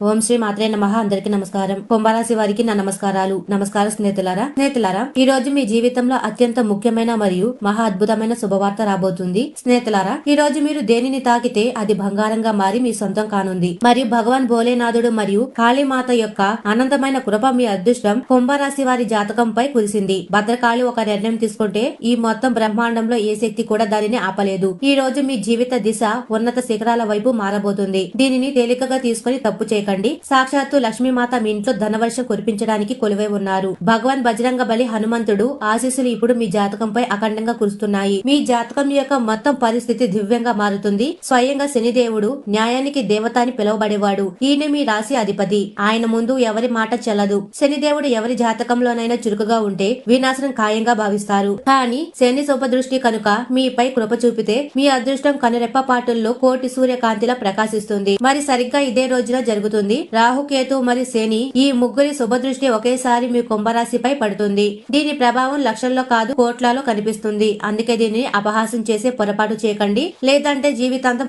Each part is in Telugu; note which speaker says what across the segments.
Speaker 1: ఓం శ్రీ మాత్రే నమ. అందరికీ నమస్కారం. కుంభరాశి వారికి నా నమస్కారాలు. నమస్కారం స్నేహితులారా స్నేహితులారా ఈ రోజు మీ జీవితంలో అత్యంత ముఖ్యమైన మరియు మహా అద్భుతమైన శుభవార్త రాబోతుంది. స్నేహితులారా ఈ రోజు మీరు దేనిని తాకితే అది బంగారంగా మారి మీ సొంతం కానుంది. మరియు భగవాన్ భోలేనాథుడు మరియు కాళీమాత యొక్క అనంతమైన కృప మీ అదృష్టం కుంభరాశి వారి జాతకంపై కురిసింది. భద్రకాళి ఒక నిర్ణయం తీసుకుంటే ఈ మొత్తం బ్రహ్మాండంలో ఏ శక్తి కూడా దానిని ఆపలేదు. ఈ రోజు మీ జీవిత దిశ ఉన్నత శిఖరాల వైపు మారబోతుంది. దీనిని తేలికగా తీసుకుని తప్పు చేయకండి. సాక్షాత్తు లక్ష్మీమాత మీ ఇంట్లో ధనవర్షం కురిపించడానికి కొలువై ఉన్నారు. భగవాన్ బజరంగ బలి హనుమంతుడు ఆశీస్సులు ఇప్పుడు మీ జాతకంపై అఖండంగా కురుస్తున్నాయి. మీ జాతకం యొక్క మొత్తం పరిస్థితి దివ్యంగా మారుతుంది. స్వయంగా శనిదేవుడు న్యాయానికి దేవత అని పిలువబడేవాడు. ఈయన మీ రాశి అధిపతి. ఆయన ముందు ఎవరి మాట చెల్లదు. శనిదేవుడు ఎవరి జాతకంలోనైనా చురుకుగా ఉంటే వినాశనం ఖాయంగా భావిస్తారు. కానీ శని శుభదృష్టి కనుక మీపై కృప చూపితే మీ అదృష్టం కనురెప్ప పాటుల్లో కోటి సూర్యకాంతిలా ప్రకాశిస్తుంది. మరి సరిగ్గా ఇదే రోజున జరుగుతుంది రాహుకేతు మరి శని ఈ ముగ్గురి శుభదృష్టి ఒకేసారి మీ కుంభరాశిపై పడుతుంది. దీని ప్రభావం లక్షల్లో కాదు కోట్లలో కనిపిస్తుంది. అందుకే దీనిని అపహాసం చేసే పొరపాటు చేయకండి. లేదంటే జీవితాంతం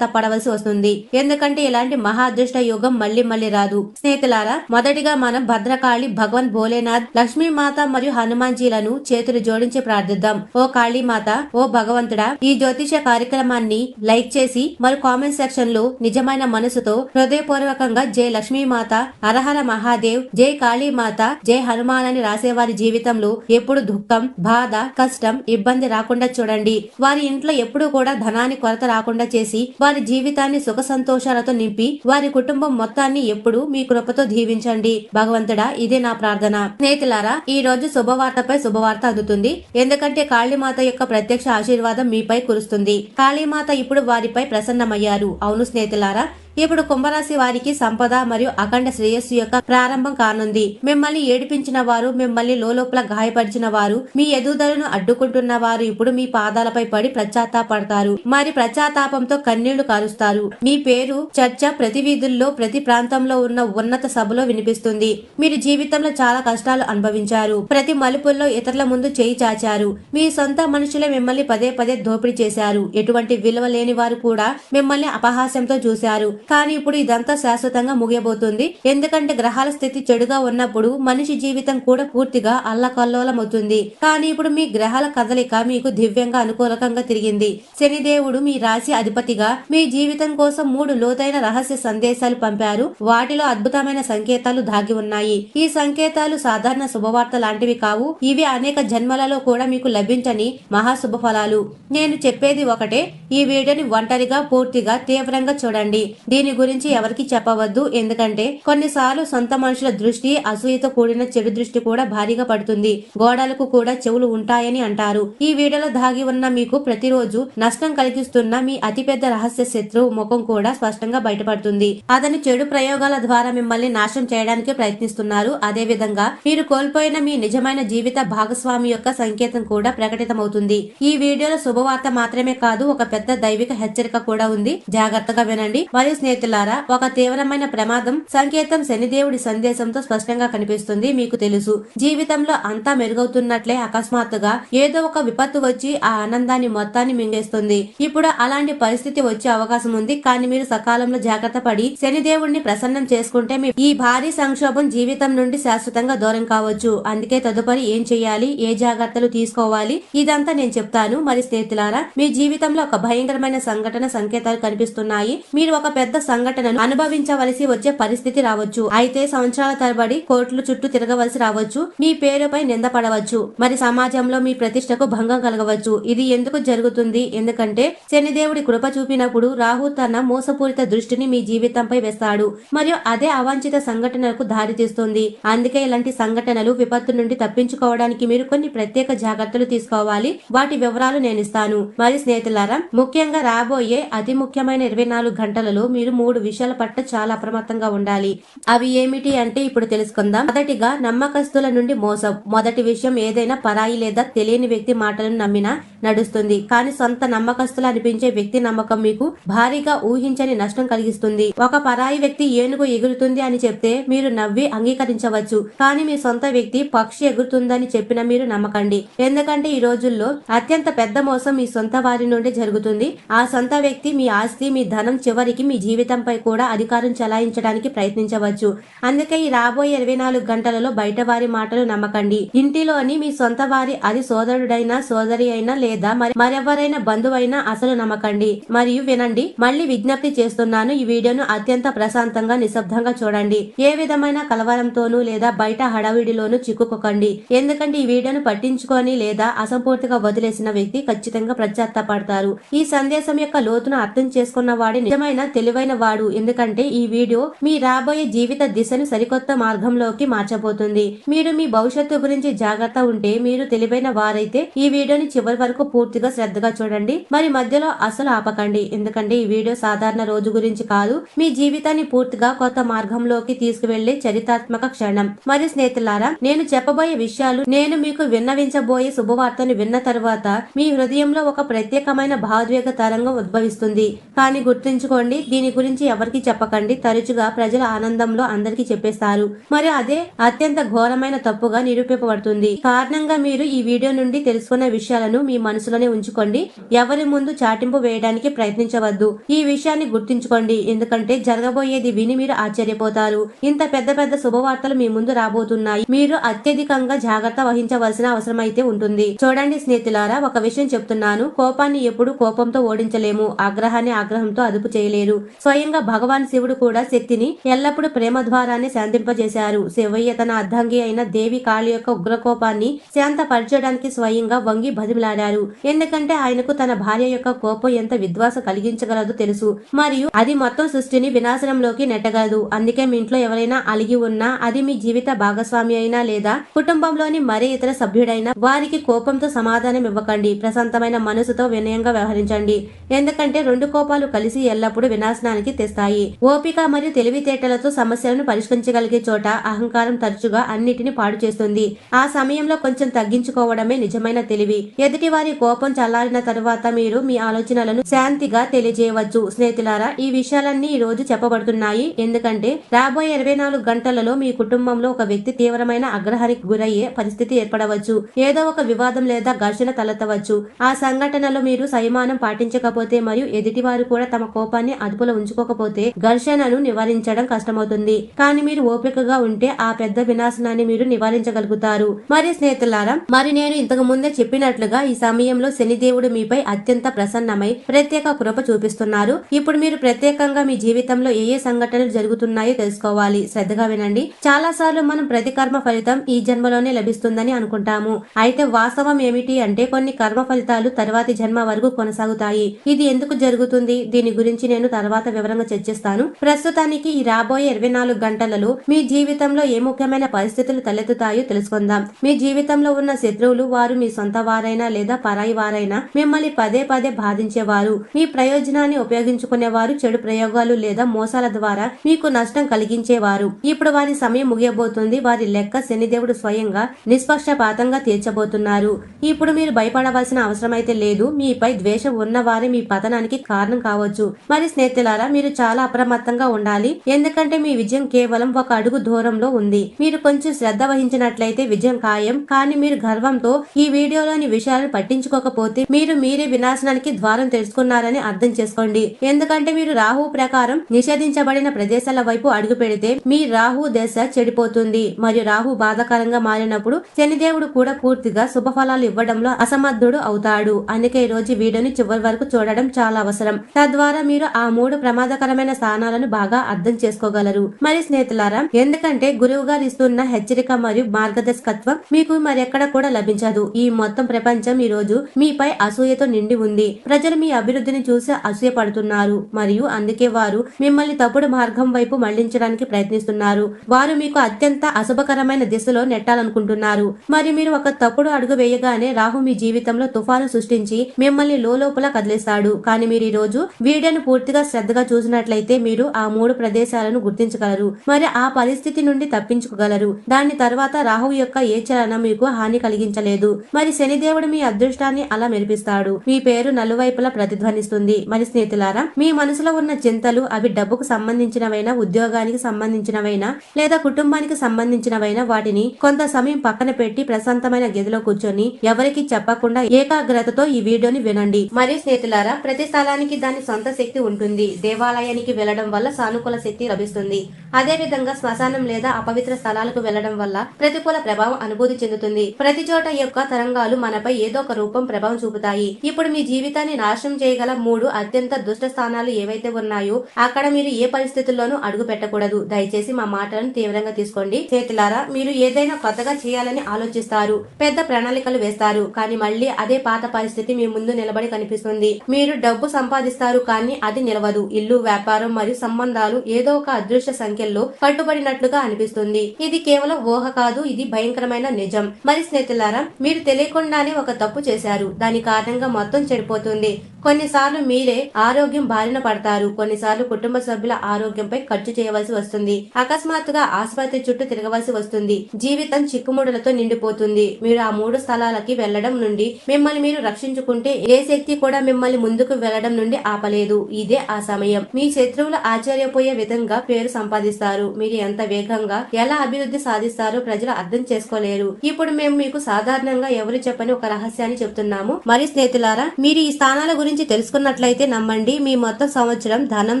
Speaker 1: పడవలసి వస్తుంది. ఎందుకంటే ఇలాంటి మహా అదృష్ట యోగం మళ్ళీ మళ్ళీ రాదు. స్నేహితులారా మొదటిగా మనం భద్రకాళి భగవాన్ భోలేనాథ్ లక్ష్మీమాత మరియు హనుమాన్జీలను చేతులు జోడించి ప్రార్థిద్దాం. ఓ కాళీమాత ఓ భగవంతుడా ఈ జ్యోతిష కార్యక్రమాన్ని లైక్ చేసి మరి కామెంట్ సెక్షన్లో నిజమైన మనసుతో హృదయపూర్వకంగా జై లక్ష్మీమాత అరహర మహాదేవ్ జై కాళీమాత జై హనుమాన్ అని రాసేవారి జీవితంలో ఎప్పుడు దుఃఖం బాధ కష్టం ఇబ్బంది రాకుండా చూడండి. వారి ఇంట్లో ఎప్పుడు కూడా ధనాన్ని కొరత రాకుండా చేసి వారి జీవితాన్ని సుఖ సంతోషాలతో నింపి వారి కుటుంబం మొత్తాన్ని ఎప్పుడు మీ కృపతో దీవించండి. భగవంతుడా ఇదే నా ప్రార్థన. స్నేహితులారా ఈ రోజు శుభవార్తపై శుభవార్త అందుతుంది. ఎందుకంటే కాళీమాత యొక్క ప్రత్యక్ష ఆశీర్వాదం మీపై కురుస్తుంది. కాళీమాత ఇప్పుడు వారిపై ప్రసన్నమయ్యారు. అవును స్నేహితులారా ఇప్పుడు కుంభరాశి వారికి సంపద మరియు అఖండ శ్రేయస్సు యొక్క ప్రారంభం కానుంది. మిమ్మల్ని ఏడిపించిన వారు మిమ్మల్ని లోపల గాయపరిచిన వారు మీ ఎదుగుదలను అడ్డుకుంటున్న వారు ఇప్పుడు మీ పాదాలపై పడి పశ్చాత్తాపడతారు మరి ప్రచాతాపంతో కన్నీళ్ళు కారుస్తారు. మీ పేరు చర్చ ప్రతి వీధుల్లో ప్రతి ప్రాంతంలో ఉన్న ఉన్నత సభలో వినిపిస్తుంది. మీరు జీవితంలో చాలా కష్టాలు అనుభవించారు. ప్రతి మలుపుల్లో ఇతరుల ముందు చేయి చాచారు. మీ సొంత మనుషులే మిమ్మల్ని పదే పదే దోపిడీ చేశారు. ఎటువంటి విలువ లేని వారు కూడా మిమ్మల్ని అపహాస్యంతో చూశారు. కానీ ఇప్పుడు ఇదంతా శాశ్వతంగా ముగియబోతుంది. ఎందుకంటే గ్రహాల స్థితి చెడుగా ఉన్నప్పుడు మనిషి జీవితం కూడా పూర్తిగా అల్లకల్లోలమవుతుంది. కానీ ఇప్పుడు మీ గ్రహాల కదలిక మీకు దివ్యంగా అనుకూలకంగా తిరిగింది. శనిదేవుడు మీ రాశి అధిపతిగా మీ జీవితం కోసం మూడు లోతైన రహస్య సందేశాలు పంపారు. వాటిలో అద్భుతమైన సంకేతాలు దాగి ఉన్నాయి. ఈ సంకేతాలు సాధారణ శుభవార్త లాంటివి కావు. ఇవి అనేక జన్మలలో కూడా మీకు లభించని మహాశుభ ఫలాలు. నేను చెప్పేది ఒకటే. ఈ వీడియోని ఒంటరిగా పూర్తిగా తీవ్రంగా చూడండి. దీని గురించి ఎవరికి చెప్పవద్దు. ఎందుకంటే కొన్నిసార్లు సొంత మనుషుల దృష్టి అసూయతో కూడిన చెడు దృష్టి కూడా భారీగా పడుతుంది. గోడలకు కూడా చెవులు ఉంటాయని అంటారు. ఈ వీడియోలో దాగి ఉన్న మీకు ప్రతిరోజు నష్టం కలిగిస్తున్న మీ అతిపెద్ద రహస్య శత్రువు ముఖం కూడా స్పష్టంగా బయటపడుతుంది. అతని చెడు ప్రయోగాల ద్వారా మిమ్మల్ని నాశనం చేయడానికి ప్రయత్నిస్తున్నారు. అదే విధంగా మీరు కోల్పోయిన మీ నిజమైన జీవిత భాగస్వామి యొక్క సంకేతం కూడా ప్రకటితమవుతుంది. ఈ వీడియోలో శుభవార్త మాత్రమే కాదు ఒక పెద్ద దైవిక హెచ్చరిక కూడా ఉంది. జాగ్రత్తగా వినండి. మరియు స్నేహితులారా ఒక తీవ్రమైన ప్రమాదం సంకేతం శనిదేవుడి సందేశంతో స్పష్టంగా కనిపిస్తుంది మీకు తెలుసు. జీవితంలో అంతా మెరుగవుతున్నట్లే అకస్మాత్తుగా ఏదో ఒక విపత్తు వచ్చి ఆ ఆనందాన్ని మొత్తాన్ని మింగేస్తుంది. ఇప్పుడు అలాంటి పరిస్థితి వచ్చే అవకాశం ఉంది కానీ మీరు సకాలంలో జాగ్రత్త పడి శనిదేవుడిని ప్రసన్నం చేసుకుంటే మీ ఈ భారీ సంక్షోభం జీవితం నుండి శాశ్వతంగా దూరం కావచ్చు. అందుకే తదుపరి ఏం చేయాలి ఏ జాగ్రత్తలు తీసుకోవాలి ఇదంతా నేను చెప్తాను. మరి స్నేహితులారా మీ జీవితంలో ఒక భయంకరమైన సంఘటన సంకేతాలు కనిపిస్తున్నాయి. మీరు ఒక పెద్ద పెద్ద సంఘటనను అనుభవించవలసి వచ్చే పరిస్థితి రావచ్చు. అయితే సంవత్సరాల తరబడి కోర్టుల చుట్టూ తిరగవలసి రావచ్చు. మీ పేరుపై నిందపడవచ్చు మరి సమాజంలో మీ ప్రతిష్టకు భంగం కలగవచ్చు. ఇది ఎందుకు జరుగుతుంది? ఎందుకంటే శనిదేవుడి కృప చూపినప్పుడు రాహు తన మోసపూరిత దృష్టిని మీ జీవితంపై వేస్తాడు. మరియు అదే అవాంఛిత సంఘటనలకు దారితీస్తుంది అందుకే ఇలాంటి సంఘటనలు విపత్తు నుండి తప్పించుకోవడానికి మీరు కొన్ని ప్రత్యేక జాగ్రత్తలు తీసుకోవాలి. వాటి వివరాలు నేను ఇస్తాను. మరి స్నేహితులారా ముఖ్యంగా రాబోయే అతి ముఖ్యమైన ఇరవై నాలుగు గంటలలో మీరు మూడు విషయాల పట్ల చాలా అప్రమత్తంగా ఉండాలి. అవి ఏమిటి అంటే ఇప్పుడు తెలుసుకుందాం. మొదటిగా నమ్మకస్తుల నుండి మోసం. మొదటి విషయం ఏదైనా పరాయి లేదా తెలియని వ్యక్తి మాటలను నమ్మినా నడుస్తుంది. కానీ సొంత నమ్మకస్తులు అనిపించే వ్యక్తి నమ్మకం మీకు భారీగా ఊహించని నష్టం కలిగిస్తుంది. ఒక పరాయి వ్యక్తి ఏనుగు ఎగురుతుంది అని చెప్తే మీరు నవ్వి అంగీకరించవచ్చు. కానీ మీ సొంత వ్యక్తి పక్షి ఎగురుతుందని చెప్పిన మీరు నమ్మకండి. ఎందుకంటే ఈ రోజుల్లో అత్యంత పెద్ద మోసం మీ సొంత వారి నుండి జరుగుతుంది. ఆ సొంత వ్యక్తి మీ ఆస్తి మీ ధనం చివరికి మీ జీవితంపై కూడా అధికారం చలాయించడానికి ప్రయత్నించవచ్చు. అందుకే ఈ రాబోయే ఇరవై నాలుగు గంటలలో బయట వారి మాటలు నమ్మకండి. ఇంటిలోని మీ సొంత వారి అది సోదరుడైనా సోదరి అయినా లేదా మరి మరెవరైనా బంధువైనా అసలు నమ్మకండి. మరియు వినండి మళ్ళీ విజ్ఞప్తి చేస్తున్నాను ఈ వీడియోను అత్యంత ప్రశాంతంగా నిశ్శబ్దంగా చూడండి. ఏ విధమైన కలవరంతోనూ లేదా బయట హడావిడిలోనూ చిక్కుకోకండి. ఎందుకంటే ఈ వీడియోను పట్టించుకొని లేదా అసంపూర్తిగా వదిలేసిన వ్యక్తి ఖచ్చితంగా పశ్చాత్తాపడతారు ఈ సందేశం యొక్క లోతును అర్థం చేసుకున్న వాడి నిజమైన తెలివైన వాడు. ఎందుకంటే ఈ వీడియో మీ రాబోయే జీవిత దిశను సరికొత్త మార్గంలోకి మార్చబోతుంది. మీరు మీ భవిష్యత్తు గురించి జాగ్రత్త ఉంటే మీరు తెలివైన వారైతే ఈ వీడియోని చివరి వరకు పూర్తిగా శ్రద్ధగా చూడండి. మరి మధ్యలో అసలు ఆపకండి. ఎందుకంటే ఈ వీడియో సాధారణ రోజు గురించి కాదు. మీ జీవితాన్ని పూర్తిగా కొత్త మార్గంలోకి తీసుకువెళ్ళే చరిత్రాత్మక క్షణం. మరి స్నేహితులారా నేను చెప్పబోయే విషయాలు నేను మీకు విన్నవించబోయే శుభవార్తను విన్న తర్వాత మీ హృదయంలో ఒక ప్రత్యేకమైన భావోద్వేగ తరంగం ఉద్భవిస్తుంది. కానీ గుర్తుంచుకోండి దీని గురించి ఎవరికి చెప్పకండి. తరచుగా ప్రజల ఆనందంలో అందరికీ చెప్పేస్తారు. మరి అదే అత్యంత ఘోరమైన తప్పుగా నిరూపింపబడుతుంది. కారణంగా మీరు ఈ వీడియో నుండి తెలుసుకున్న విషయాలను మీ మనసులోనే ఉంచుకోండి. ఎవరి ముందు చాటింపు వేయడానికి ప్రయత్నించవద్దు. ఈ విషయాన్ని గుర్తుంచుకోండి. ఎందుకంటే జరగబోయేది విని మీరు ఆశ్చర్యపోతారు. ఇంత పెద్ద పెద్ద శుభవార్తలు మీ ముందు రాబోతున్నాయి. మీరు అత్యధికంగా జాగ్రత్త వహించవలసిన అవసరం అయితే ఉంటుంది. చూడండి స్నేహితులారా ఒక విషయం చెప్తున్నాను. కోపాన్ని ఎప్పుడు కోపంతో ఓడించలేము. ఆగ్రహాన్ని ఆగ్రహంతో అదుపు చేయలేరు. స్వయంగా భగవాన్ శివుడు కూడా శక్తిని ఎల్లప్పుడూ ప్రేమ ద్వారానే శాంతింపజేశారు. శివయ్య తన అర్ధంగి అయిన దేవి కాళి యొక్క ఉగ్రకోపాన్ని శాంతపరచడానికి స్వయంగా వంగి బదిలాడారు ఎందుకంటే ఆయనకు తన భార్య యొక్క కోపం ఎంత విద్వాస కలిగించగలదో తెలుసు. మరియు అది మొత్తం సృష్టిని వినాశనంలోకి నెట్టగలదు. అందుకే మీ ఇంట్లో ఎవరైనా అలిగి ఉన్నా అది మీ జీవిత భాగస్వామి అయినా లేదా కుటుంబంలోని మరే ఇతర సభ్యుడైనా వారికి కోపంతో సమాధానం ఇవ్వకండి. ప్రశాంతమైన మనసుతో వినయంగా వ్యవహరించండి. ఎందుకంటే రెండు కోపాలు కలిసి ఎల్లప్పుడూ వినాశనానికి తెస్తాయి. ఓపిక మరియు తెలివితేటలతో సమస్యలను పరిష్కరించగలిగే చోట అహంకారం తరచుగా అన్నిటిని పాడు చేస్తుంది. ఆ సమయంలో కొంచెం తగ్గించుకోవడమే నిజమైన తెలివి. ఎదుటి వారి కోపం చల్లారిన తరువాత మీరు మీ ఆలోచనలను శాంతిగా తెలియజేయవచ్చు. స్నేహితులారా ఈ విషయాలన్నీ ఈ రోజు చెప్పబడుతున్నాయి. ఎందుకంటే రాబోయే ఇరవై నాలుగు గంటలలో మీ కుటుంబంలో ఒక వ్యక్తి తీవ్రమైన ఆగ్రహానికి గురయ్యే పరిస్థితి ఏర్పడవచ్చు. ఏదో ఒక వివాదం లేదా ఘర్షణ తలెత్తవచ్చు. ఆ సంఘటనలో మీరు సంయమానం పాటించకపోతే మరియు ఎదుటివారు కూడా తమ కోపాన్ని అదుపులో ఉంచుకోకపోతే ఘర్షణను నివారించడం కష్టమవుతుంది. కానీ మీరు ఓపికగా ఉంటే ఆ పెద్ద వినాశనాన్ని మీరు నివారించగలుగుతారు. మరి స్నేహితులారా మరి నేను ఇంతకు ముందే చెప్పినట్లుగా ఈ సమయంలో శనిదేవుడు మీపై అత్యంత ప్రసన్నమై ప్రత్యేక కృప చూపిస్తున్నారు. ఇప్పుడు మీరు ప్రత్యేకంగా మీ జీవితంలో ఏ ఏ సంఘటనలు జరుగుతున్నాయో తెలుసుకోవాలి. శ్రద్ధగా వినండి. చాలా సార్లు మనం ప్రతి కర్మ ఫలితం ఈ జన్మలోనే లభిస్తుందని అనుకుంటాము. అయితే వాస్తవం ఏమిటి అంటే కొన్ని కర్మ ఫలితాలు తర్వాతి జన్మ వరకు కొనసాగుతాయి. ఇది ఎందుకు జరుగుతుంది? దీని గురించి నేను తర్వాత వివరంగా చర్చిస్తాను. ప్రస్తుతానికి ఈ రాబోయే ఇరవై నాలుగు గంటలలో మీ జీవితంలో ఏ ముఖ్యమైన పరిస్థితులు తలెత్తుతాయో తెలుసుకుందాం. మీ జీవితంలో ఉన్న శత్రువులు వారు మీ సొంత వారైనా లేదా పరాయి వారైనా మిమ్మల్ని పదే పదే బాధించేవారు. మీ ప్రయోజనాన్ని ఉపయోగించుకునేవారు చెడు ప్రయోగాలు లేదా మోసాల ద్వారా మీకు నష్టం కలిగించేవారు. ఇప్పుడు వారి సమయం ముగియబోతుంది. వారి లెక్క శనిదేవుడు స్వయంగా నిష్పక్షపాతంగా తీర్చబోతున్నారు. ఇప్పుడు మీరు భయపడవలసిన అవసరం అయితే లేదు. మీపై ద్వేషం ఉన్నవారే మీ పతనానికి కారణం కావచ్చు. మరి మిత్రులారా మీరు చాలా అప్రమత్తంగా ఉండాలి. ఎందుకంటే మీ విజయం కేవలం ఒక అడుగు దూరంలో ఉంది. మీరు కొంచెం శ్రద్ధ వహించినట్లయితే విజయం ఖాయం. కానీ మీరు గర్వంతో ఈ వీడియోలోని విషయాలను పట్టించుకోకపోతే మీరు మీరే వినాశనానికి ద్వారం తెలుసుకున్నారని అర్థం చేసుకోండి. ఎందుకంటే మీరు రాహు ప్రకారం నిషేధించబడిన ప్రదేశాల వైపు అడుగు పెడితే మీ రాహు దశ చెడిపోతుంది. మరియు రాహు బాధాకరంగా మారినప్పుడు శనిదేవుడు కూడా పూర్తిగా శుభఫలాలు ఇవ్వడంలో అసమర్థుడు అవుతాడు. అందుకే ఈ రోజు వీడియోని చివరి వరకు చూడడం చాలా అవసరం. తద్వారా మీరు ఆ మూడు ప్రమాదకరమైన స్థానాలను బాగా అర్థం చేసుకోగలరు. మరి స్నేహితులారా ఎందుకంటే గురువు గారు ఇస్తున్న హెచ్చరిక మరియు మార్గదర్శకత్వం మీకు మరెక్కడ కూడా లభించదు. ఈ మొత్తం ప్రపంచం ఈ రోజు మీపై అసూయతో నిండి ఉంది. ప్రజలు మీ అభివృద్ధిని చూసి అసూయ పడుతున్నారు మరియు అందుకే వారు మిమ్మల్ని తప్పుడు మార్గం వైపు మళ్ళించడానికి ప్రయత్నిస్తున్నారు. వారు మీకు అత్యంత అశుభకరమైన దిశలో నెట్టాలనుకుంటున్నారు. మరి మీరు ఒక తప్పుడు అడుగు వేయగానే రాహు మీ జీవితంలో తుఫాను సృష్టించి మిమ్మల్ని లోపల కదిలిస్తాడు. కానీ మీరు ఈ రోజు వీడియోను పూర్తిగా శ్రద్ధగా చూసినట్లయితే మీరు ఆ మూడు ప్రదేశాలను గుర్తించగలరు. మరి ఆ పరిస్థితి నుండి తప్పించుకోగలరు. దాని తర్వాత రాహు యొక్క ఏ చలనం మీకు హాని కలిగించలేదు. మరి శనిదేవుడు మీ అదృష్టాన్ని అలా మెరిపిస్తాడు. మీ పేరు నలువైపులా ప్రతిధ్వనిస్తుంది. మరి స్నేహితులారా మీ మనసులో ఉన్న చింతలు అవి డబ్బుకు సంబంధించినవైనా ఉద్యోగానికి సంబంధించినవైనా లేదా కుటుంబానికి సంబంధించినవైనా వాటిని కొంత సమయం పక్కన పెట్టి ప్రశాంతమైన గదిలో కూర్చొని ఎవరికి చెప్పకుండా ఏకాగ్రతతో ఈ వీడియోని వినండి. మరి స్నేహితులారా ప్రతి స్థలానికి దాని సొంత శక్తి ఉంటుంది. దేవాలయానికి వెళ్ళడం వల్ల సానుకూల శక్తి లభిస్తుంది. అదేవిధంగా శ్మశానం లేదా అపవిత్ర స్థలాలకు వెళ్ళడం వల్ల ప్రతికూల ప్రభావం అనుభూతి చెందుతుంది. ప్రతి చోట యొక్క తరంగాలు మనపై ఏదో ఒక రూపం ప్రభావం చూపుతాయి. ఇప్పుడు మీ జీవితాన్ని నాశనం చేయగల మూడు అత్యంత దుష్ట స్థానాలు ఏవైతే ఉన్నాయో అక్కడ మీరు ఏ పరిస్థితుల్లోనూ అడుగు పెట్టకూడదు. దయచేసి మా మాటలను తీవ్రంగా తీసుకోండి. చేతులారా మీరు ఏదైనా కొత్తగా చేయాలని ఆలోచిస్తారు. పెద్ద ప్రణాళికలు వేస్తారు. కానీ మళ్ళీ అదే పాత పరిస్థితి మీ ముందు నిలబడి కనిపిస్తుంది. మీరు డబ్బు సంపాదిస్తారు కానీ అది నిలవదు. ఇల్లు వ్యాపారం మరియు సంబంధాలు ఏదో ఒక అదృశ్య సంఖ్యల్లో కట్టుబడినట్లుగా అనిపిస్తుంది. ఇది కేవలం ఊహ కాదు ఇది భయంకరమైన నిజం. మరి స్నేహితులారా మీరు తెలియకుండానే ఒక తప్పు చేశారు. దాని కారణంగా మొత్తం చెడిపోతుంది. కొన్నిసార్లు మీరే ఆరోగ్యం బారిన పడతారు. కొన్నిసార్లు కుటుంబ సభ్యుల ఆరోగ్యంపై ఖర్చు చేయవలసి వస్తుంది. అకస్మాత్తుగా ఆసుపత్రి చుట్టూ తిరగవలసి వస్తుంది. జీవితం చిక్కుముడులతో నిండిపోతుంది. మీరు ఆ మూడు స్థలాలకి వెళ్ళడం నుండి మిమ్మల్ని మీరు రక్షించుకుంటే ఏ శక్తి కూడా మిమ్మల్ని ముందుకు వెళ్ళడం నుండి ఆపలేదు. ఇదే ఆ సమయం మీ శత్రువులు ఆశ్చర్యపోయే విధంగా పేరు సంపాదిస్తారు. మీరు ఎంత వేగంగా ఎలా అభివృద్ధి సాధిస్తారో ప్రజలు అర్థం చేసుకోలేరు. ఇప్పుడు మేము మీకు సాధారణంగా ఎవరు చెప్పని ఒక రహస్యాన్ని చెప్తున్నాము. మరి స్నేహితులారా మీరు ఈ స్థానాల గురించి తెలుసుకున్నట్లయితే నమ్మండి మీ మొత్తం సంవత్సరం ధనం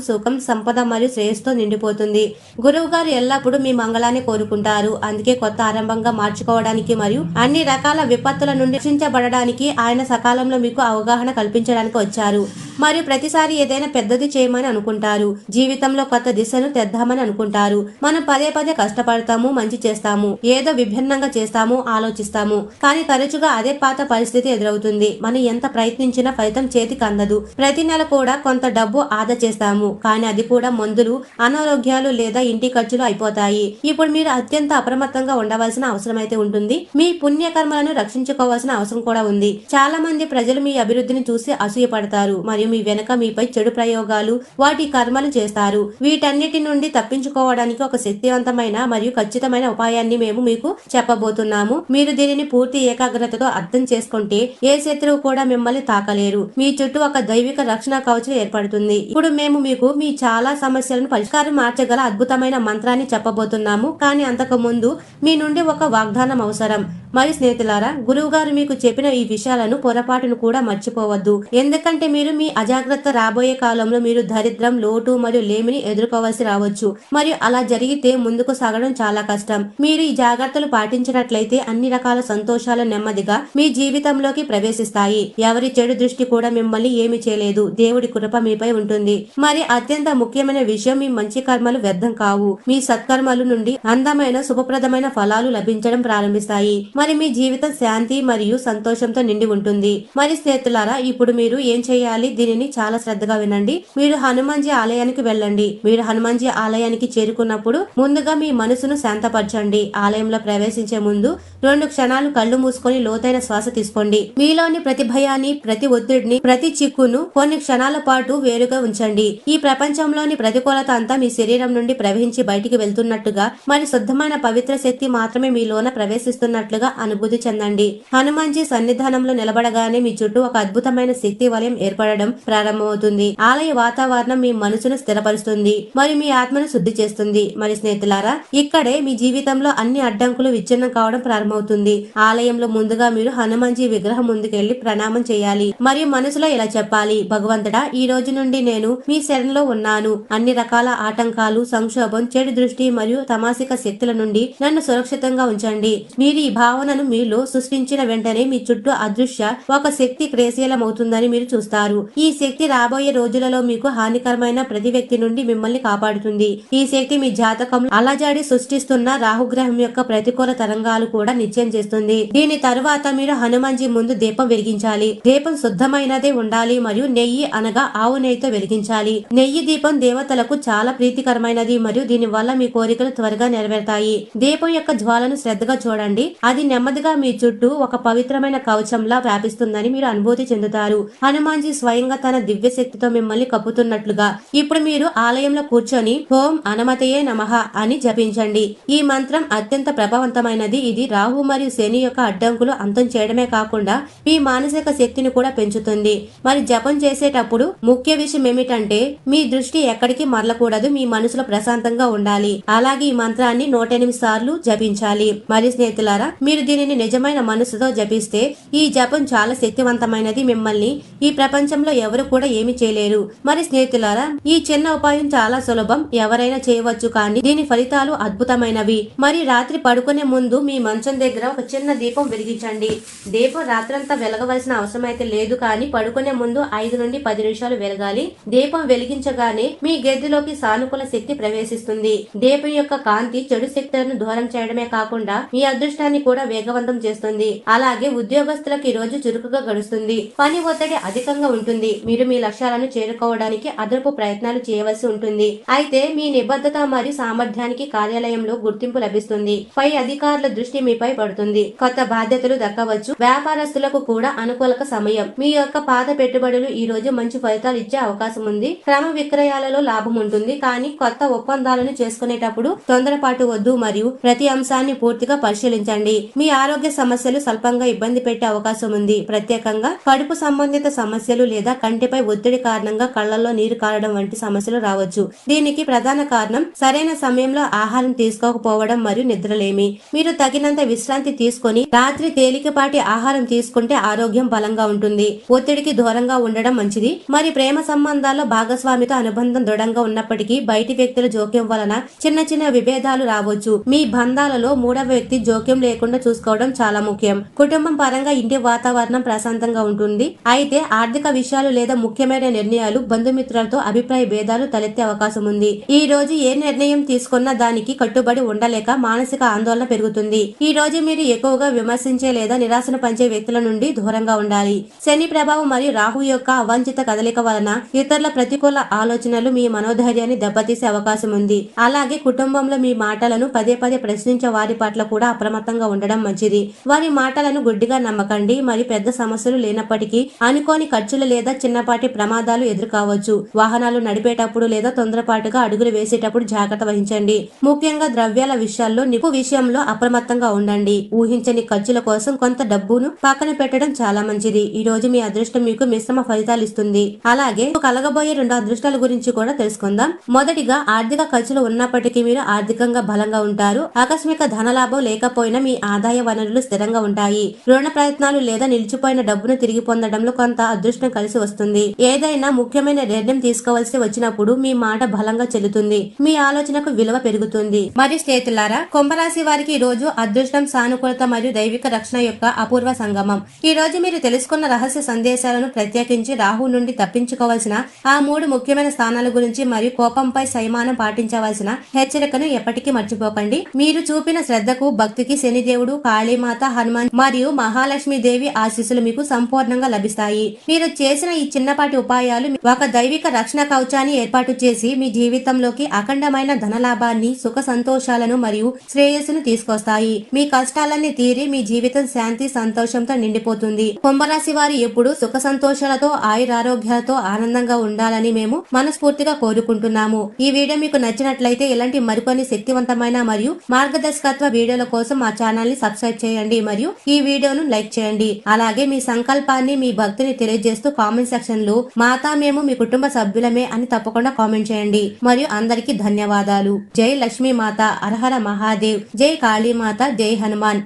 Speaker 1: సుఖం సంపద మరియు శ్రేయస్తో నిండిపోతుంది. గురువు గారు ఎల్లప్పుడూ మీ మంగళాన్ని కోరుకుంటారు. అందుకే కొత్త ఆరంభంగా మార్చుకోవడానికి మరియు అన్ని రకాల విపత్తుల నుండి రక్షించబడడానికి ఆయన సకాలంలో మీకు అవగాహన కల్పించడానికి వచ్చారు. మరియు ప్రతిసారి ఏదైనా పెద్దది చేయమని అనుకుంటారు. జీవితంలో కొత్త దిశను తెద్దామని అనుకుంటారు. మనం పదే పదే కష్టపడతాము మంచి చేస్తాము ఏదో విభిన్నంగా చేస్తాము ఆలోచిస్తాము. కానీ తరచుగా అదే పాత పరిస్థితి ఎదురవుతుంది. మనం ఎంత ప్రయత్నించినా ఫలితం చేతికి అందదు. ప్రతి నెల కూడా కొంత డబ్బు ఆదా చేస్తాము. కానీ అది కూడా మందులు అనారోగ్యాలు లేదా ఇంటి ఖర్చులు అయిపోతాయి. ఇప్పుడు మీరు అత్యంత అప్రమత్తంగా ఉండవలసిన అవసరం అయితే ఉంటుంది. మీ పుణ్యకర్మలను రక్షించుకోవాల్సిన అవసరం కూడా ఉంది. చాలా మంది ప్రజలు మీ అభివృద్ధిని చూసి అసూయపడతారు. మరియు మీ వెనక మీపై చెడు ప్రయోగాలు వాటి కర్మలు చేస్తారు. వీటన్నిటి నుండి తప్పించుకోవడానికి ఒక శక్తివంతమైన మరియు ఖచ్చితమైన ఉపాయాన్ని మేము మీకు చెప్పబోతున్నాము. మీరు దీనిని పూర్తి ఏకాగ్రతతో అర్థం చేసుకుంటే ఏ శత్రువు కూడా మిమ్మల్ని తాకలేరు. మీ చుట్టూ ఒక దైవిక రక్షణ కవచం ఏర్పడుతుంది. ఇప్పుడు మేము మీకు మీ చాలా సమస్యలను పరిష్కారం మార్చగల అద్భుతమైన మంత్రాన్ని చెప్పబోతున్నాము. కానీ అంతకు ముందు మీ నుండి ఒక వాగ్దానం అవసరం. మరి స్నేహితులారా గురువు గారు మీకు చెప్పిన ఈ విషయాలను పొరపాటును కూడా మర్చిపోవద్దు. ఎందుకంటే మీరు మీ అజాగ్రత్త రాబోయే కాలంలో మీరు దరిద్రం లోటు మరియు లేమిని ఎదుర్కోవాల్సి రావచ్చు. మరియు అలా జరిగితే ముందుకు సాగడం చాలా కష్టం. మీరు ఈ జాగ్రత్తలు పాటించినట్లయితే అన్ని రకాల సంతోషాలు నెమ్మదిగా మీ జీవితంలోకి ప్రవేశిస్తాయి. ఎవరి చెడు దృష్టి కూడా మిమ్మల్ని ఏమి చేయలేదు. దేవుడి కృప మీపై ఉంటుంది. మరి అత్యంత ముఖ్యమైన విషయం మీ మంచి కర్మలు వ్యర్థం కావు. మీ సత్కర్మలు నుండి అందమైన శుభప్రదమైన ఫలాలు లభించడం ప్రారంభిస్తాయి. మరి మీ జీవితం శాంతి మరియు సంతోషంతో నిండి ఉంటుంది. మరి స్నేహితులారా ఇప్పుడు మీరు ఏం చేయాలి? దీనిని చాలా శ్రద్ధగా వినండి. మీరు హనుమాన్జీ ఆలయానికి వెళ్ళండి. మీరు హనుమాన్జీ ఆలయానికి చేరుకున్నప్పుడు ముందుగా మీ మనసును శాంతపరచండి. ఆలయంలో ప్రవేశించే ముందు రెండు క్షణాలు కళ్ళు మూసుకొని లోతైన శ్వాస తీసుకోండి. మీలోని ప్రతి భయాన్ని ప్రతి ఒత్తిడిని ప్రతి చిక్కును కొన్ని క్షణాల పాటు వేరుగా ఉంచండి. ఈ ప్రపంచంలోని ప్రతికూలత అంతా మీ శరీరం నుండి ప్రవహించి బయటికి వెళ్తున్నట్టుగా మరి శుద్ధమైన పవిత్ర శక్తి మాత్రమే మీలోన ప్రవేశిస్తున్నట్లుగా అనుభూతి చెందండి. హనుమాన్జీ సన్నిధానంలో నిలబడగానే మీ చుట్టూ ఒక అద్భుతమైన శక్తి వలయం ఏర్పడడం ప్రారంభమవుతుంది. ఆలయ వాతావరణం మీ మనసును స్థిరపరుస్తుంది. మరియు మీ ఆత్మను శుద్ధి చేస్తుంది. మరి స్నేహితులారా ఇక్కడే మీ జీవితంలో అన్ని అడ్డంకులు విచ్ఛిన్నం కావడం ప్రారంభమవుతుంది. ఆలయంలో ముందుగా మీరు హనుమాన్జీ విగ్రహం ముందుకెళ్ళి ప్రణామం చేయాలి. మరియు మనసులో ఇలా చెప్పాలి భగవంతుడా ఈ రోజు నుండి నేను మీ శరణలో ఉన్నాను. అన్ని రకాల ఆటంకాలు సంక్షోభం చెడు దృష్టి మరియు తమాసిక శక్తుల నుండి నన్ను సురక్షితంగా ఉంచండి. మీరు ఈ భావనను మీలో సృష్టించిన వెంటనే మీ చుట్టూ అదృశ్య ఒక శక్తి క్రేశీలమవుతుందని మీరు చూస్తారు. ఈ శక్తి రాబోయే రోజులలో మీకు హానికరమైన ప్రతి వ్యక్తి నుండి మిమ్మల్ని కాపాడుతుంది. ఈ శక్తి మీ జాతకంలో అలజాడి సృష్టిస్తున్న రాహుగ్రహం యొక్క ప్రతికూల తరంగాలు కూడా నిత్యం చేస్తుంది. దీని తరువాత మీరు హనుమాన్జీ ముందు దీపం వెలిగించాలి. దీపం శుద్ధమైనదే ఉండాలి మరియు నెయ్యి అనగా ఆవు నెయ్యితో వెలిగించాలి. నెయ్యి దీపం దేవతలకు చాలా ప్రీతికరమైనది మరియు దీని వల్ల మీ కోరికలు త్వరగా నెరవేరుతాయి. దీపం యొక్క జ్వాలను శ్రద్ధగా చూడండి. అది నెమ్మదిగా మీ చుట్టూ ఒక పవిత్రమైన కవచంలా వ్యాపిస్తుందని మీరు అనుభూతి చెందుతారు. హనుమాన్జీ స్వయంగా తన దివ్య శక్తితో మిమ్మల్ని కప్పుతున్నట్లుగా ఇప్పుడు మీరు ఆలయంలో కూర్చొని హోం అనమతయే నమః అని జపించండి. ఈ మంత్రం అత్యంత ప్రభావవంతమైనది. ఇది రాహు మరియు శని యొక్క అడ్డంకులు అంతం చేయడమే కాకుండా మీ మానసిక శక్తిని కూడా పెంచుతుంది. మరి జపం చేసేటప్పుడు ముఖ్య విషయం ఏమిటంటే మీ దృష్టి ఎక్కడికి మరలకూడదు. మీ మనసులో ప్రశాంతంగా ఉండాలి. అలాగే ఈ మంత్రాన్ని నూట ఎనిమిది సార్లు జపించాలి. మరి స్నేహితులారా మీరు మీరు దీనిని నిజమైన మనసుతో జపిస్తే ఈ జపం చాలా శక్తివంతమైనది. మిమ్మల్ని ఈ ప్రపంచంలో ఎవరు కూడా ఏమి చేయలేరు. మరి స్నేహితులారా ఈ చిన్న ఉపాయం చాలా సులభం. ఎవరైనా చేయవచ్చు కానీ దీని ఫలితాలు అద్భుతమైనవి. మరి రాత్రి పడుకునే ముందు మీ మంచం దగ్గర ఒక చిన్న దీపం వెలిగించండి. దీపం రాత్రంతా వెలగవలసిన అవసరం అయితే లేదు కానీ పడుకునే ముందు ఐదు నుండి పది నిమిషాలు వెలగాలి. దీపం వెలిగించగానే మీ గదిలోకి సానుకూల శక్తి ప్రవేశిస్తుంది. దీపం యొక్క కాంతి చెడు శక్తులను దూరం చేయడమే కాకుండా మీ అదృష్టాన్ని కూడా వేగవంతం చేస్తుంది. అలాగే ఉద్యోగస్తులకు ఈ రోజు చురుకుగా గడుస్తుంది. పని ఒత్తిడి అధికంగా ఉంటుంది. మీరు మీ లక్ష్యాలను చేరుకోవడానికి అదనపు ప్రయత్నాలు చేయవలసి ఉంటుంది. అయితే మీ నిబద్ధత మరియు సామర్థ్యానికి కార్యాలయంలో గుర్తింపు లభిస్తుంది. పై అధికారుల దృష్టి మీపై పడుతుంది. కొత్త బాధ్యతలు దక్కవచ్చు. వ్యాపారస్తులకు కూడా అనుకూలక సమయం. మీ యొక్క పాత పెట్టుబడులు ఈ రోజు మంచి ఫలితాలు ఇచ్చే అవకాశం ఉంది. క్రమ విక్రయాలలో లాభం ఉంటుంది. కానీ కొత్త ఒప్పందాలను చేసుకునేటప్పుడు తొందరపాటు వద్దు మరియు ప్రతి అంశాన్ని పూర్తిగా పరిశీలించండి. మీ ఆరోగ్య సమస్యలు స్వల్పంగా ఇబ్బంది పెట్టే అవకాశం ఉంది. ప్రత్యేకంగా కడుపు సంబంధిత సమస్యలు లేదా కంటిపై ఒత్తిడి కారణంగా కళ్ళల్లో నీరు కారడం వంటి సమస్యలు రావచ్చు. దీనికి ప్రధాన కారణం సరైన సమయంలో ఆహారం తీసుకోకపోవడం మరియు నిద్రలేమి. మీరు తగినంత విశ్రాంతి తీసుకొని రాత్రి తేలికపాటి ఆహారం తీసుకుంటే ఆరోగ్యం బలంగా ఉంటుంది. ఒత్తిడికి దూరంగా ఉండడం మంచిది. మరి ప్రేమ సంబంధాల్లో భాగస్వామితో అనుబంధం దృఢంగా ఉన్నప్పటికీ బయటి వ్యక్తుల జోక్యం వలన చిన్న చిన్న విభేదాలు రావచ్చు. మీ బంధాలలో మూడవ వ్యక్తి జోక్యం లేకుండా చూసుకోవడం చాలా ముఖ్యం. కుటుంబం పరంగా ఇంటి వాతావరణం ప్రశాంతంగా ఉంటుంది. అయితే ఆర్థిక విషయాలు లేదా ముఖ్యమైన నిర్ణయాలు బంధుమిత్రులతో అభిప్రాయ భేదాలు తలెత్తే అవకాశం ఉంది. ఈ రోజు ఏ నిర్ణయం తీసుకున్నా దానికి కట్టుబడి ఉండలేక మానసిక ఆందోళన పెరుగుతుంది. ఈ రోజు మీరు ఎక్కువగా విమర్శించే లేదా నిరాశన పంచే వ్యక్తుల నుండి దూరంగా ఉండాలి. శని ప్రభావం మరియు రాహు యొక్క అవాంఛిత కదలిక వలన ఇతరుల ప్రతికూల ఆలోచనలు మీ మనోధైర్యాన్ని దెబ్బతీసే అవకాశం ఉంది. అలాగే కుటుంబంలో మీ మాటలను పదే పదే ప్రశ్నించే వారి పట్ల కూడా అప్రమత్తంగా ఉండడం మంచిది. వారి మాటలను గుడ్డిగా నమ్మకండి. మరియు పెద్ద సమస్యలు లేనప్పటికీ అనుకోని ఖర్చులు లేదా చిన్నపాటి ప్రమాదాలు ఎదుర్కోవచ్చు. వాహనాలు నడిపేటప్పుడు లేదా తొందరపాటుగా అడుగులు వేసేటప్పుడు జాగ్రత్త వహించండి. ముఖ్యంగా ద్రవ్యాల విషయాల్లో నిపు విషయంలో అప్రమత్తంగా ఉండండి. ఊహించని ఖర్చుల కోసం కొంత డబ్బును పక్కన పెట్టడం చాలా మంచిది. ఈ రోజు మీ అదృష్టం మీకు మిశ్రమ ఫలితాలు ఇస్తుంది. అలాగే కలగబోయే రెండు అదృష్టాల గురించి కూడా తెలుసుకుందాం. మొదటిగా ఆర్థిక ఖర్చులు ఉన్నప్పటికీ మీరు ఆర్థికంగా బలంగా ఉంటారు. ఆకస్మిక ధనలాభం లేకపోయినా మీ ఆదాయ వనరులు స్థిరంగా ఉంటాయి. రుణ ప్రయత్నాలు లేదా నిలిచిపోయిన డబ్బును తిరిగి పొందడంలో కొంత అదృష్టం కలిసి వస్తుంది. ఏదైనా ముఖ్యమైన నిర్ణయం తీసుకోవాల్సి వచ్చినప్పుడు మీ మాట బలంగా చెల్లుతుంది. మీ ఆలోచనకు విలువ పెరుగుతుంది. మరియు స్నేహితులారా కుంభరాశి వారికి ఈ రోజు అదృష్టం సానుకూలత మరియు దైవిక రక్షణ యొక్క అపూర్వ సంగమం. ఈ రోజు మీరు తెలుసుకున్న రహస్య సందేశాలను ప్రత్యేకించి రాహు నుండి తప్పించుకోవాల్సిన ఆ మూడు ముఖ్యమైన స్థానాల గురించి మరియు కోపంపై సైమానం పాటించవలసిన హెచ్చరికను ఎప్పటికీ మర్చిపోకండి. మీరు చూపిన శ్రద్ధకు భక్తికి శనిదేవుడు కాళీమాత హనుమాన్ మరియు మహాలక్ష్మి దేవి ఆశీస్సులు మీకు సంపూర్ణంగా లభిస్తాయి. మీరు చేసిన ఈ చిన్నపాటి ఉపాయాలు ఒక దైవిక రక్షణ కవచాన్ని ఏర్పాటు చేసి మీ జీవితంలోకి అఖండమైన ధనలాభాన్ని సుఖ సంతోషాలను మరియు శ్రేయస్సును తీసుకొస్తాయి. మీ కష్టాలన్నీ తీరి మీ జీవితం శాంతి సంతోషంతో నిండిపోతుంది. కుంభరాశి వారి ఎప్పుడు సుఖ సంతోషాలతో ఆయురారోగ్యాలతో ఆనందంగా ఉండాలని మేము మనస్ఫూర్తిగా కోరుకుంటున్నాము. ఈ వీడియో మీకు నచ్చినట్లయితే ఇలాంటి మరికొన్ని శక్తివంతమైన మరియు మార్గదర్శకత్వ వీడియోల కోసం మా ఛానల్ని సబ్స్క్రైబ్ చేయండి మరియు ఈ వీడియోను లైక్ చేయండి. అలాగే మీ సంకల్పాన్ని మీ భక్తిని తెలియజేస్తూ కామెంట్ సెక్షన్లో మాతా మేము మీ కుటుంబ సభ్యులమే అని తప్పకుండా కామెంట్ చేయండి. మరియు అందరికీ ధన్యవాదాలు. జై లక్ష్మీ మాత. అర్హర మహాదేవ్. జై కాళీమాత జై హనుమాన్.